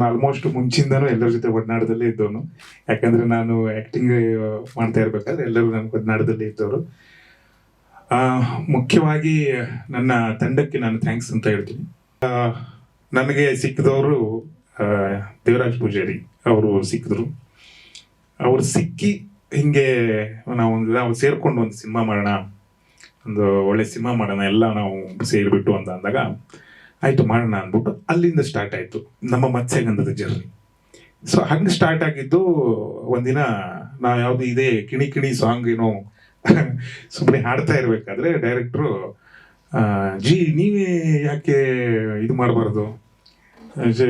ನಾನು ಆಲ್ಮೋಸ್ಟ್ ಮುಂಚಿಂದನೂ ಎಲ್ಲರ ಜೊತೆ ಒಡನಾಡದಲ್ಲೇ ಇದ್ದವನು. ಯಾಕಂದ್ರೆ ನಾನು ಆಕ್ಟಿಂಗ್ ಮಾಡ್ತಾ ಇರ್ಬೇಕಾದ್ರೆ ಎಲ್ಲರೂ ನನ್ನ ಒಡನಾಡದಲ್ಲೇ ಇದ್ದವರು. ಮುಖ್ಯವಾಗಿ ನನ್ನ ತಂಡಕ್ಕೆ ನಾನು ಥ್ಯಾಂಕ್ಸ್ ಅಂತ ಹೇಳ್ತೀನಿ. ನನಗೆ ಸಿಕ್ಕಿದವರು ದೇವರಾಜ್ ಪೂಜಾರಿ ಅವರು ಸಿಕ್ಕಿದ್ರು. ಅವರು ಸಿಕ್ಕಿ ಹಿಂಗೆ ನಾವು ನಾವು ಸೇರ್ಕೊಂಡು ಒಂದು ಸಿನಿಮಾ ಮಾಡೋಣ, ಒಂದು ಒಳ್ಳೆ ಸಿನಿಮಾ ಮಾಡೋಣ, ಎಲ್ಲ ನಾವು ಸೇರಿಬಿಟ್ಟು ಅಂತ ಅಂದಾಗ ಆಯ್ತು ಮಾಡೋಣ ಅಂದ್ಬಿಟ್ಟು ಅಲ್ಲಿಂದ ಸ್ಟಾರ್ಟ್ ಆಯ್ತು ನಮ್ಮ ಮತ್ಸ್ಯಗಂಧದ ಜರ್ನಿ ಸೊ ಹಂಗೆ ಸ್ಟಾರ್ಟ್ ಆಗಿದ್ದು ಒಂದಿನ ನಾವು ಯಾವುದು ಇದೇ ಕಿಣಿ ಕಿಣಿ ಸಾಂಗ್ ಏನೋ ಸುಮ್ಮನೆ ಹಾಡ್ತಾ ಇರ್ಬೇಕಾದ್ರೆ ಡೈರೆಕ್ಟ್ರು ಜಿ, ನೀವೇ ಯಾಕೆ ಇದು ಮಾಡಬಾರ್ದು?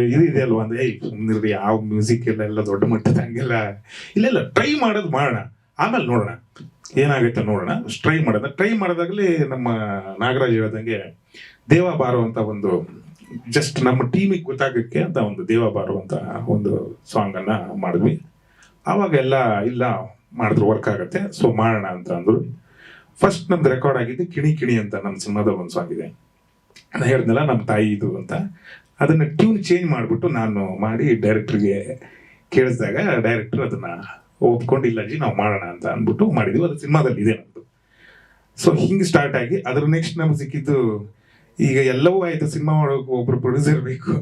ಇದು ಇದೆ ಅಲ್ವಾ? ಅಂದ್ರೆ ಏಯ್ ಸುಮ್ಮನೆ ಯಾವ ಮ್ಯೂಸಿಕ್ ಎಲ್ಲ ಎಲ್ಲ ದೊಡ್ಡ ಮಟ್ಟದ ಹಂಗೆಲ್ಲ ಇಲ್ಲ ಟ್ರೈ ಮಾಡೋದು ಮಾಡೋಣ. ಆಮೇಲೆ ನೋಡೋಣ. ಏನಾಗುತ್ತೆ ನೋಡೋಣ. ಟ್ರೈ ಮಾಡೋಣ. ಟ್ರೈ ಮಾಡಿದಾಗಲೇ ನಮ್ಮ ನಾಗರಾಜ್ ಹೇಳ್ದಂಗೆ ದೇವ ಬಾರೋ ಒಂದು ಜಸ್ಟ್ ನಮ್ಮ ಟೀಮಿಗೆ ಗೊತ್ತಾಗಕ್ಕೆ ಅಂತ ಒಂದು ದೇವ ಬಾರೋ ಒಂದು ಸಾಂಗ್ ಅನ್ನ ಮಾಡಿದ್ವಿ. ಆವಾಗ ಎಲ್ಲ ಇಲ್ಲ, ಮಾಡಿದ್ರು ವರ್ಕ್ ಆಗುತ್ತೆ ಸೊ ಮಾಡೋಣ ಅಂತ ಅಂದ್ರು. ಫಸ್ಟ್ ನಮ್ದು ರೆಕಾರ್ಡ್ ಆಗಿದ್ದು ಕಿಣಿ ಕಿಣಿ ಅಂತ ನಮ್ಮ ಸಿನಿಮಾದ ಒಂದು ಸಾಂಗ್ ಇದೆ. ನಾನು ಹೇಳ್ದಲ್ಲ ನಮ್ಮ ತಾಯಿ ಇದು ಅಂತ. ಅದನ್ನ ಟ್ಯೂನ್ ಚೇಂಜ್ ಮಾಡಿಬಿಟ್ಟು ನಾನು ಮಾಡಿ ಡೈರೆಕ್ಟ್ರಿಗೆ ಕೇಳಿಸಿದಾಗ ಡೈರೆಕ್ಟರ್ ಅದನ್ನ ಒಪ್ಕೊಂಡಿಲ್ಲ ಜಿ ನಾವು ಮಾಡೋಣ ಅಂತ ಅಂದ್ಬಿಟ್ಟು ಮಾಡಿದ್ವಿ. ಅದು ಸಿನಿಮಾದಲ್ಲಿ ಇದೆ ನಮ್ದು. ಸೊ ಹಿಂಗೆ ಸ್ಟಾರ್ಟ್ ಆಗಿ ಅದ್ರ ನೆಕ್ಸ್ಟ್ ನಮ್ಗೆ ಸಿಕ್ಕಿದ್ದು ಈಗ ಎಲ್ಲವೂ ಆಯ್ತು. ಸಿನಿಮಾ ಮಾಡೋಕೆ ಒಬ್ರು ಪ್ರೊಡ್ಯೂಸರ್ ಬೇಕು.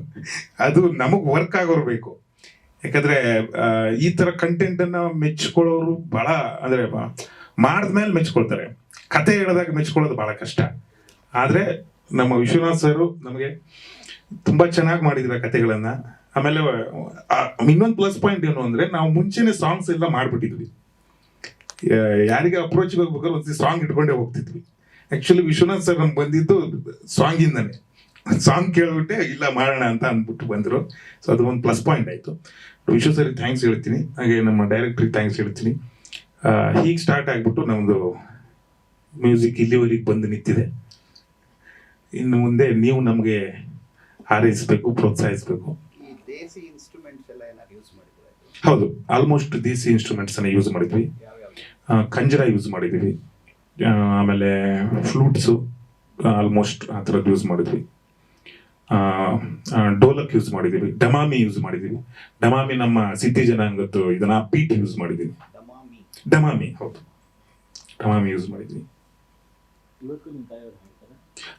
ಅದು ನಮಗ್ ವರ್ಕ್ ಆಗೋರು ಬೇಕು. ಯಾಕಂದ್ರೆ ಈ ತರ ಕಂಟೆಂಟ್ ಅನ್ನ ಮೆಚ್ಕೊಳ್ಳೋರು ಬಹಳ, ಅಂದ್ರೆ ಮಾಡಿದ್ಮೇಲೆ ಮೆಚ್ಕೊಳ್ತಾರೆ. ಕತೆ ಹೇಳಿದಾಗ ಮೆಚ್ಕೊಳ್ಳೋದು ಬಹಳ ಕಷ್ಟ. ಆದ್ರೆ ನಮ್ಮ ವಿಶ್ವನಾಥ್ ಸರ್ ನಮಗೆ ತುಂಬಾ ಚೆನ್ನಾಗಿ ಮಾಡಿದ್ರ ಕತೆಗಳನ್ನ. ಆಮೇಲೆ ಇನ್ನೊಂದು ಪ್ಲಸ್ ಪಾಯಿಂಟ್ ಏನು ಅಂದ್ರೆ ನಾವು ಮುಂಚೆನೆ ಸಾಂಗ್ಸ್ ಎಲ್ಲ ಮಾಡ್ಬಿಟ್ಟಿದ್ವಿ. ಯಾರಿಗೆ ಅಪ್ರೋಚ್ ಹೋಗ್ಬೇಕಾದ್ರೆ ಒಂದ್ಸತಿ ಸಾಂಗ್ ಇಟ್ಕೊಂಡೆ ಹೋಗ್ತಿದ್ವಿ. ಆಕ್ಚುಲಿ ವಿಶ್ವನಾಥ್ ಸರ್ ನಮ್ಗೆ ಬಂದಿದ್ದು ಸಾಂಗ್ ಇಂದಾನೆ. ಸಾಂಗ್ ಕೇಳ್ಬಿಟ್ಟೆ, ಇಲ್ಲ ಮಾಡೋಣ ಅಂತ ಅಂದ್ಬಿಟ್ಟು ಬಂದ್ರು. ಸೊ ಅದು ಒಂದು ಪ್ಲಸ್ ಪಾಯಿಂಟ್ ಆಯ್ತು. ವಿಶ್ವ ಸರ್ ಥ್ಯಾಂಕ್ಸ್ ಹೇಳ್ತೀನಿ. ಹಾಗೆ ನಮ್ಮ ಡೈರೆಕ್ಟ್ರಿಗೆ ಥ್ಯಾಂಕ್ಸ್ ಹೇಳ್ತೀನಿ. ಹೀಗೆ ಸ್ಟಾರ್ಟ್ ಆಗಿಬಿಟ್ಟು ನಮ್ಮದು ಮ್ಯೂಸಿಕ್ ಇಲ್ಲಿವರೆಗೆ ಬಂದು ನಿಂತಿದೆ. ಇನ್ನು ಮುಂದೆ ನೀವು ನಮಗೆ ಹಾರೈಸಬೇಕು, ಪ್ರೋತ್ಸಾಹಿಸಬೇಕು. ದೇಸಿ ಇನ್ಸ್ಟ್ರೂಮೆಂಟ್ಸ್ ಎಲ್ಲ ಏನಾದ್ರು ಯೂಸ್ ಮಾಡಿದ್ರೆ ಹೌದು ಆಲ್ಮೋಸ್ಟ್ ದೇಸಿ ಇನ್ಸ್ಟ್ರೂಮೆಂಟ್ಸ್ ಅನ್ನ ಯೂಸ್ ಮಾಡಿದ್ವಿ. ಕಂಜರ ಯೂಸ್ ಮಾಡಿದ್ವಿ. ಆಮೇಲೆ ಫ್ಲೂಟ್ಸ್ ಆಲ್ಮೋಸ್ಟ್ ಆ ಥರದ್ದು ಯೂಸ್ ಮಾಡಿದ್ವಿ. ಡೋಲಕ್ ಯೂಸ್ ಮಾಡಿದ್ದೀವಿ ಡಮಾಮಿ ಯೂಸ್ ಮಾಡಿದ್ದೀವಿ ಡಮಾಮಿ ನಮ್ಮ ಸಿದ್ಧಿ ಜನಾಂಗದ್ದು ಇದನ್ನ ಪೀಟ್ ಯೂಸ್ ಮಾಡಿದ್ದೀವಿ ಡಮಾಮಿ. ಹೌದು. ಡಮಾಮಿ ಯೂಸ್ ಮಾಡಿದ್ವಿ.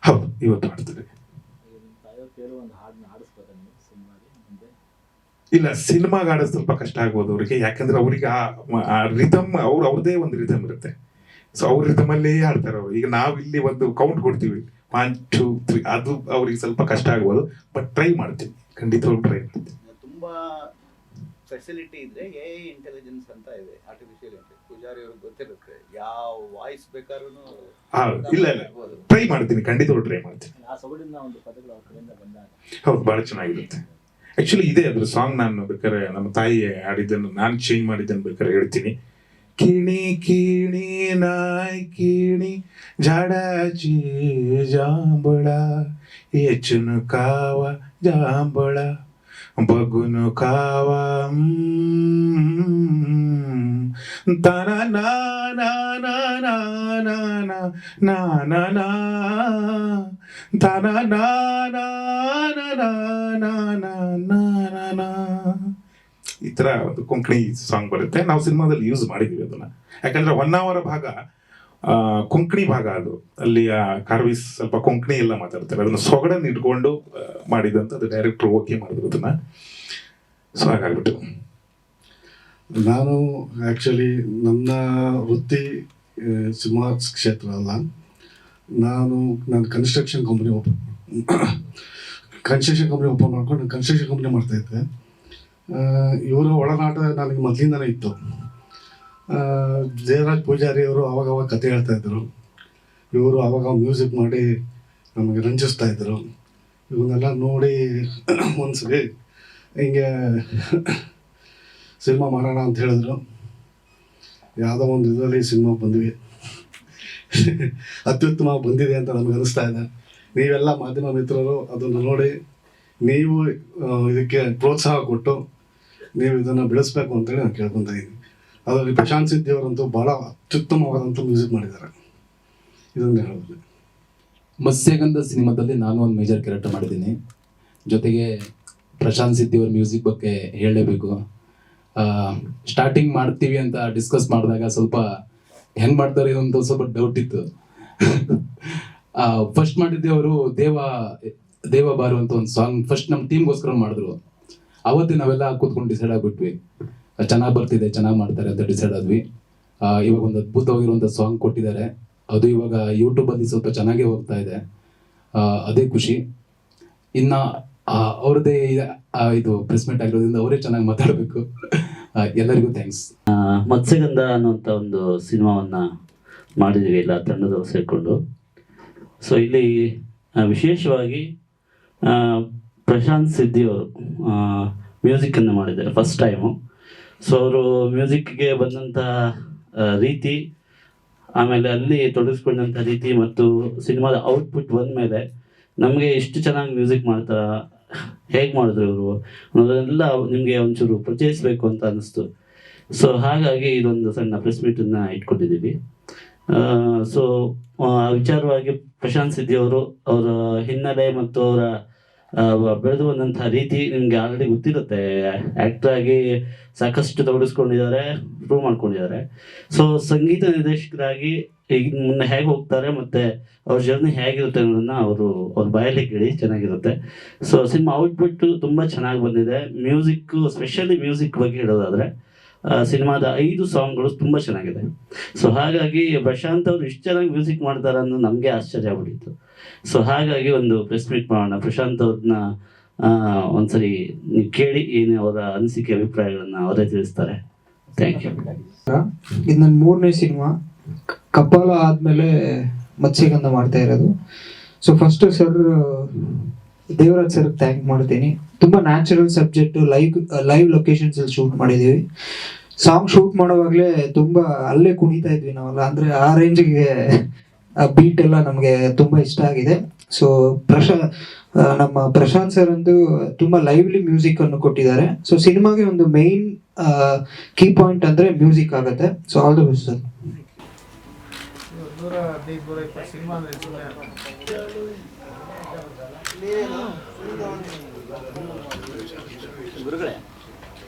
ಹೌದು ಇವತ್ತು ಮಾಡ್ತಾರೆ ಇಲ್ಲ, ಸಿನಿಮಾಗ ಆಡೋದು ಸ್ವಲ್ಪ ಕಷ್ಟ ಆಗ್ಬೋದು ಅವರಿಗೆ. ಯಾಕಂದ್ರೆ ಅವ್ರಿಗೆ ಆ ರಿದಮ್ ಅವ್ರ ಅವ್ರದೇ ಒಂದು ರಿದಮ್ ಇರುತ್ತೆ. ಸೊ ಅವ್ರ ರಿದಮಲ್ಲೇ ಹಾಡ್ತಾರೆ ಅವರು. ಈಗ ನಾವು ಇಲ್ಲಿ ಒಂದು ಕೌಂಟ್ ಕೊಡ್ತೀವಿ. ಒನ್ ಟೂ ತ್ರೀ ಅದು ಅವ್ರಿಗೆ ಸ್ವಲ್ಪ ಕಷ್ಟ ಆಗ್ಬೋದು. ಬಟ್ ಟ್ರೈ ಮಾಡ್ತೀವಿ. ಖಂಡಿತವಾಗ್ಲೂ ಟ್ರೈ ಮಾಡ್ತೀವಿ. ಫೆಸಿಲಿಟಿ ಇದ್ರೆ ಎ ಇಂಟೆಲಿಜೆನ್ಸ್ ಅಂತ ಇದೆ ಆರ್ಟಿಫಿಷಿಯಲ್ ಇಂಟೆಲಿಜೆನ್ಸ್ ಪೂಜಾರಿ ಅವ್ರಿಗೆ ಗೊತ್ತಿರುತ್ತೆ ಯಾವ ವಾಯ್ಸ್ ಬೇಕಾದ್ರೂ ಇಲ್ಲ ಇಲ್ಲ. ಟ್ರೈ ಮಾಡ್ತೀನಿ ಖಂಡಿತ ಟ್ರೈ ಮಾಡ್ತೀನಿ. ಆ ಸೊಗಡಿನ ಒಂದು ಪದಗಳು ಅವ್ರ ಬಂದಾಗ. ಹೌದು ಬಹಳ ಚೆನ್ನಾಗಿರುತ್ತೆ. ಆ್ಯಕ್ಚುಲಿ ಇದೆ ಅದ್ರ ಸಾಂಗ್ ನಾನು ಬೇಕಾದ್ರೆ ನಮ್ಮ ತಾಯಿ ಆಡಿದ್ದನ್ನು ನಾನು ಚೇಂಜ್ ಮಾಡಿದ್ದನ್ನು ಬೇಕಾದ್ರೆ ಹೇಳ್ತೀನಿ. ಕಿಣಿ ಕಿಣಿ ನಾಯ್ ಕಿಣಿ ಜಾಡಾಚಿ ಜಾಂಬಳ ಹೆಚ್ಚನು ಕಾವ ಜಾಂಬಳ. బగును కావా తన నా నా ಈ ಥರ ಒಂದು ಕೊಂಕಣಿ ಸಾಂಗ್ ಬರುತ್ತೆ ನಾವು ಸಿನಿಮಾದಲ್ಲಿ ಯೂಸ್ ಮಾಡಿದ್ದೀವಿ ಅದನ್ನು ಯಾಕಂದರೆ ಒನ್ ಅವರ್ ಭಾಗ ಕೊಂಕಣಿ ಭಾಗ ಅದು. ಅಲ್ಲಿ ಆ ಕಾರ್ವಿಸ್ ಸ್ವಲ್ಪ ಕೊಂಕಣಿ ಎಲ್ಲ ಮಾತಾಡ್ತಾರೆ. ಅದನ್ನ ಸೊಗಡನ್ನು ಇಟ್ಕೊಂಡು ಮಾಡಿದಂತ ಅದು ಡೈರೆಕ್ಟರ್ ಓಕೆ ಮಾಡಿದ್ರು ಅದನ್ನ. ಸೊ ಹಾಗಾಗ್ಬಿಟ್ಟು. ನಾನು ಆ್ಯಕ್ಚುಲಿ ನನ್ನ ವೃತ್ತಿ ಸಿನಿಮಾ ಕ್ಷೇತ್ರ ಅಲ್ಲ. ನಾನು ನಾನು construction company open construction company open ಮಾಡ್ಕೊಂಡು ಕನ್ಸ್ಟ್ರಕ್ಷನ್ ಕಂಪ್ನಿ ಮಾಡ್ತಾಯಿದ್ದೆ ಇವರ ಒಳನಾಟ ನನಗೆ ಮೊದಲಿಂದನೇ ಇತ್ತು. ಜಯರಾಜ್ ಪೂಜಾರಿ ಅವರು ಅವಾಗ ಕತೆ ಹೇಳ್ತಾ ಇದ್ರು. ಇವರು ಅವಾಗ ಮ್ಯೂಸಿಕ್ ಮಾಡಿ ನಮಗೆ ರಂಜಿಸ್ತಾ ಇದ್ರು. ಇವನ್ನೆಲ್ಲ ನೋಡಿ ಒಂದ್ಸರಿ ಹಿಂಗೆ ಸಿನಿಮಾ ಮಾಡೋಣ ಅಂತ ಹೇಳಿದ್ರು. ಯಾವುದೋ ಒಂದು ಇದರಲ್ಲಿ ಸಿನಿಮಾ ಬಂದ್ವಿ. ಅತ್ಯುತ್ತಮ ಬಂದಿದೆ ಅಂತ ನಮ್ಗೆ ಅನಿಸ್ತಾ ಇದೆ. ನೀವೆಲ್ಲ ಮಾಧ್ಯಮ ಮಿತ್ರರು ಅದನ್ನು ನೋಡಿ ನೀವು ಇದಕ್ಕೆ ಪ್ರೋತ್ಸಾಹ ಕೊಟ್ಟು ನೀವು ಇದನ್ನು ಬೆಳೆಸ್ಬೇಕು ಅಂತೇಳಿ ನಾನು ಕೇಳ್ಕೊತಾ ಇದ್ದೀನಿ. ಅದರಲ್ಲಿ ಪ್ರಶಾಂತ್ ಸಿದ್ದಿ ಅವರಂತೂ ಭಾಳ ಅತ್ಯುತ್ತಮವಾದಂಥ ಮ್ಯೂಸಿಕ್ ಮಾಡಿದ್ದಾರೆ. ಇದನ್ನು ಹೇಳೋದು. ಮತ್ಸ್ಯಗಂಧ ಸಿನಿಮಾದಲ್ಲಿ ನಾನು ಒಂದು ಮೇಜರ್ ಕ್ಯಾರೆಕ್ಟರ್ ಮಾಡಿದ್ದೀನಿ. ಜೊತೆಗೆ ಪ್ರಶಾಂತ್ ಸಿದ್ದಿ ಅವ್ರ ಮ್ಯೂಸಿಕ್ ಬಗ್ಗೆ ಹೇಳಲೇಬೇಕು. ಸ್ಟಾರ್ಟಿಂಗ್ ಮಾಡ್ತೀವಿ ಅಂತ ಡಿಸ್ಕಸ್ ಮಾಡಿದಾಗ ಸ್ವಲ್ಪ ಹೆಂಗ್ ಮಾಡ್ತಾರೆ ಅಂತ ಸ್ವಲ್ಪ ಡೌಟ್ ಇತ್ತು. ಫಸ್ಟ್ ಮಾಡಿದ್ದೆ ಅವರು ದೇವ ದೇವ ಬಾರು ಅಂತ ಒಂದು ಸಾಂಗ್ ಫಸ್ಟ್ ನಮ್ಮ ಟೀಮ್ಗೋಸ್ಕರ ಮಾಡಿದ್ರು. ಅವತ್ತೇ ನಾವೆಲ್ಲ ಕೂತ್ಕೊಂಡು ಡಿಸೈಡ್ ಆಗ್ಬಿಟ್ವಿ. ಚೆನ್ನಾಗಿ ಬರ್ತಿದೆ, ಚೆನ್ನಾಗಿ ಮಾಡ್ತಾರೆ ಅಂತ ಡಿಸೈಡ್ ಆದ್ವಿ. ಇವಾಗ ಒಂದು ಅದ್ಭುತವಾಗಿರುವಂಥ ಸಾಂಗ್ ಕೊಟ್ಟಿದ್ದಾರೆ. ಅದು ಇವಾಗ ಯೂಟ್ಯೂಬಲ್ಲಿ ಸ್ವಲ್ಪ ಚೆನ್ನಾಗೇ ಹೋಗ್ತಾ ಇದೆ. ಅದೇ ಖುಷಿ. ಇನ್ನ ಅವ್ರದ್ದೇ ಇದು ಪ್ರೆಸ್ಮೆಂಟ್ ಆಗಿರೋದ್ರಿಂದ ಅವರೇ ಚೆನ್ನಾಗಿ ಮಾತಾಡಬೇಕು. ಎಲ್ಲರಿಗೂ ಥ್ಯಾಂಕ್ಸ್ ಮತ್ಸ್ಯಗಂಧ ಅನ್ನುವಂಥ ಒಂದು ಸಿನಿಮಾವನ್ನು ಮಾಡಿದ್ದೀವಿ ಎಲ್ಲ ತಂಡದವರು ಸೇರಿಕೊಂಡು. ಸೊ ಇಲ್ಲಿ ವಿಶೇಷವಾಗಿ ಪ್ರಶಾಂತ್ ಸಿದ್ದಿ ಅವರು ಮ್ಯೂಸಿಕನ್ನು ಮಾಡಿದ್ದಾರೆ ಫಸ್ಟ್ ಟೈಮು ಸೊ ಅವರು ಮ್ಯೂಸಿಕ್ಗೆ ಬಂದಂಥ ರೀತಿ, ಆಮೇಲೆ ಅಲ್ಲಿ ತೊಡಗಿಸ್ಕೊಂಡಂಥ ರೀತಿ ಮತ್ತು ಸಿನಿಮಾದ ಔಟ್ಪುಟ್ ಬಂದ ಮೇಲೆ ನಮಗೆ ಇಷ್ಟು ಚೆನ್ನಾಗಿ ಮ್ಯೂಸಿಕ್ ಮಾಡ್ತಾರ, ಹೇಗೆ ಮಾಡಿದ್ರು ಇವರು ಅನ್ನೋದನ್ನೆಲ್ಲ ನಿಮಗೆ ಒಂಚೂರು ಪರಿಚಯಿಸಬೇಕು ಅಂತ ಅನ್ನಿಸ್ತು. ಸೊ ಹಾಗಾಗಿ ಇದೊಂದು ಸಣ್ಣ ಪ್ರೆಸ್ ಮೀಟನ್ನ ಇಟ್ಕೊಂಡಿದ್ದೀವಿ ಸೊ ಆ, ವಿಚಾರವಾಗಿ ಪ್ರಶಾಂತ್ ಸಿದ್ದಿ ಅವರು, ಅವರ ಹಿನ್ನೆಲೆ ಮತ್ತು ಅವರ ಬೆಳೆದು ಬಂದಂತಹ ರೀತಿ ನಿಮ್ಗೆ ಆಲ್ರೆಡಿ ಗೊತ್ತಿರುತ್ತೆ. ಆಕ್ಟರ್ ಆಗಿ ಸಾಕಷ್ಟು ತೊಡಗಿಸ್ಕೊಂಡಿದ್ದಾರೆ ಪ್ರೂವ್ ಮಾಡ್ಕೊಂಡಿದ್ದಾರೆ. ಸೊ ಸಂಗೀತ ನಿರ್ದೇಶಕರಾಗಿ ಈಗ ಮುನ್ನ ಹೇಗೆ ಹೋಗ್ತಾರೆ ಮತ್ತೆ ಅವ್ರ ಜರ್ನಿ ಹೇಗಿರುತ್ತೆ ಅನ್ನೋದನ್ನ ಅವರು, ಅವ್ರ ಬಾಯಲ್ಲಿ ಕೇಳಿ ಚೆನ್ನಾಗಿರುತ್ತೆ. ಸೊ ಸಿನಿಮಾ ಔಟ್ಪುಟ್ ತುಂಬಾ ಚೆನ್ನಾಗಿ ಬಂದಿದೆ. ಮ್ಯೂಸಿಕ್ ಸ್ಪೆಷಲಿ ಮ್ಯೂಸಿಕ್ ಬಗ್ಗೆ ಹೇಳೋದಾದ್ರೆ ಸಿನಿಮಾದ ಐದು ಸಾಂಗ್ಗಳು ತುಂಬ ಚೆನ್ನಾಗಿದೆ. ಸೊ ಹಾಗಾಗಿ ಪ್ರಶಾಂತ್ ಅವರು ಇಷ್ಟು ಚೆನ್ನಾಗಿ ಮ್ಯೂಸಿಕ್ ಮಾಡ್ತಾರೆ ಅನ್ನೋ ನಮಗೆ ಆಶ್ಚರ್ಯ ಆಗ್ಬಿಟ್ಟಿತ್ತು. ಸೊ ಹಾಗಾಗಿ ಒಂದು ಪ್ರೆಸ್ ಮೀಟ್ ಮಾಡೋಣ. ಪ್ರಶಾಂತ್ ಅವ್ರನ್ನ ಒಂದ್ಸರಿ ಕೇಳಿ ಏನು ಅವರ ಅನಿಸಿಕೆ, ಅಭಿಪ್ರಾಯಗಳನ್ನ ಅವರೇ ತಿಳಿಸ್ತಾರೆ. ಥ್ಯಾಂಕ್ ಯು ಇದು ನನ್ನ ಮೂರನೇ ಸಿನಿಮಾ. ಕಪಾಲ ಆದಮೇಲೆ ಮತ್ಸ್ಯಗಂಧ ಮಾಡ್ತಾ ಇರೋದು. So first sir Devaraj sir thank ಮಾಡ್ತೀನಿ. ತುಂಬಾ natural subject live live locations ಅಲ್ಲಿ ಶೂಟ್ ಮಾಡಿದೀವಿ. ಸಾಂಗ್ ಶೂಟ್ ಮಾಡುವಾಗಲೇ ತುಂಬಾ ಅಲ್ಲೇ ಕುಣಿತಾ ಇದ್ವಿ ನಾವೆಲ್ಲ. ಅಂದ್ರೆ ಆ ರೇಂಜ್ಗೆ ಆ ಬೀಟ್ ಎಲ್ಲ ನಮಗೆ ತುಂಬಾ ಇಷ್ಟ ಆಗಿದೆ. ಸೊ ಪ್ರಶಾ ನಮ್ಮ ಪ್ರಶಾಂತ್ ಸರ್ ಅಂತೂ ತುಂಬಾ ಲೈವ್ಲಿ ಮ್ಯೂಸಿಕ್ ಅನ್ನು ಕೊಟ್ಟಿದ್ದಾರೆ. ಸೊ ಸಿನಿಮಾಗೆ ಒಂದು ಮೇನ್ ಕೀ ಪಾಯಿಂಟ್ ಅಂದ್ರೆ ಮ್ಯೂಸಿಕ್ ಆಗುತ್ತೆ. So all the best sir 그래 그래.